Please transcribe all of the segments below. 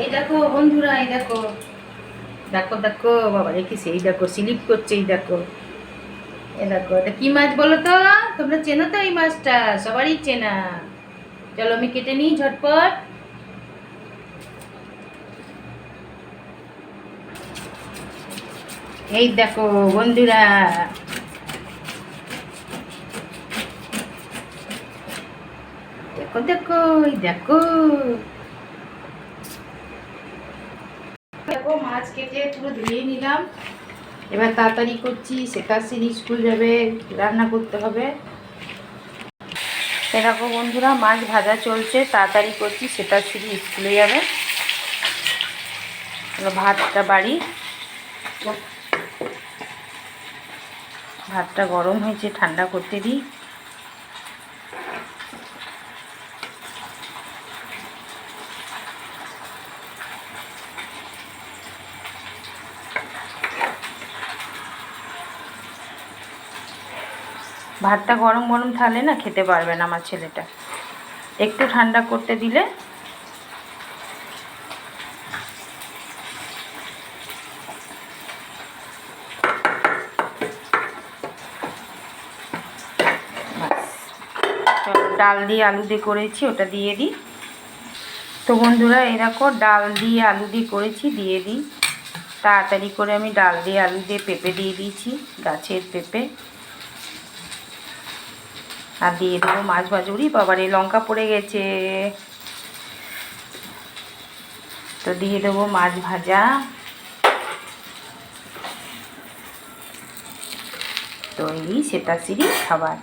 এই দেখো বন্ধুরা, এই দেখো। দেখো দেখো, বাবা রেখে সেই দেখো, স্লিপ করছে, এই দেখো। এ দেখো, এটা কি মাছ বলো তো? তোমরা চেনো তো এই মাছটা, সবারই চেনা। চলো আমি কেটে নিই ঝটপট। এই দেখো, বন্ধুরা। দেখো দেখো, এই দেখো। দেখো, মাছ কেটে পুরো ধুয়ে নিলাম। এবার তাড়াতাড়ি করছি শেখাশ্রী স্কুল যাবে, রান্না করতে হবে। এরকম বন্ধুরা, মাছ ভাজা চলছে, তাড়াতাড়ি করছি শেখাশ্রী স্কুলে যাবে। ভাতটা বাড়ি। ভাতটা গরম হয়েছে, ঠান্ডা করতে দিই। ভাতটা গরম গরম থাকলে না খেতে পারবে না আমার ছেলেটা। একটু ঠান্ডা করতে দিলে ডাল দিয়ে আলু দিয়ে করেছি, ওটা দিয়ে দিই। তো বন্ধুরা এরকম ডাল দিয়ে আলু দিয়ে করেছি, দিয়ে দিই। তাড়াতাড়ি করে আমি ডাল দিয়ে আলু দিয়ে পেঁপে দিয়ে দিয়েছি, গাছের পেঁপে। আর দিয়ে দেবো মাছ ভাজুরি, বাবারে লঙ্কা পড়ে গেছে। তো দিয়ে দেবো মাছ ভাজা। তো এই সেটা সিরি খাবার।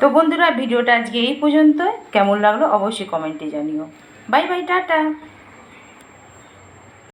তো বন্ধুরা, ভিডিওটা আজকে এই পর্যন্ত কেমন লাগল অবশ্যই কমেন্টে জানিও। Bye bye, tata.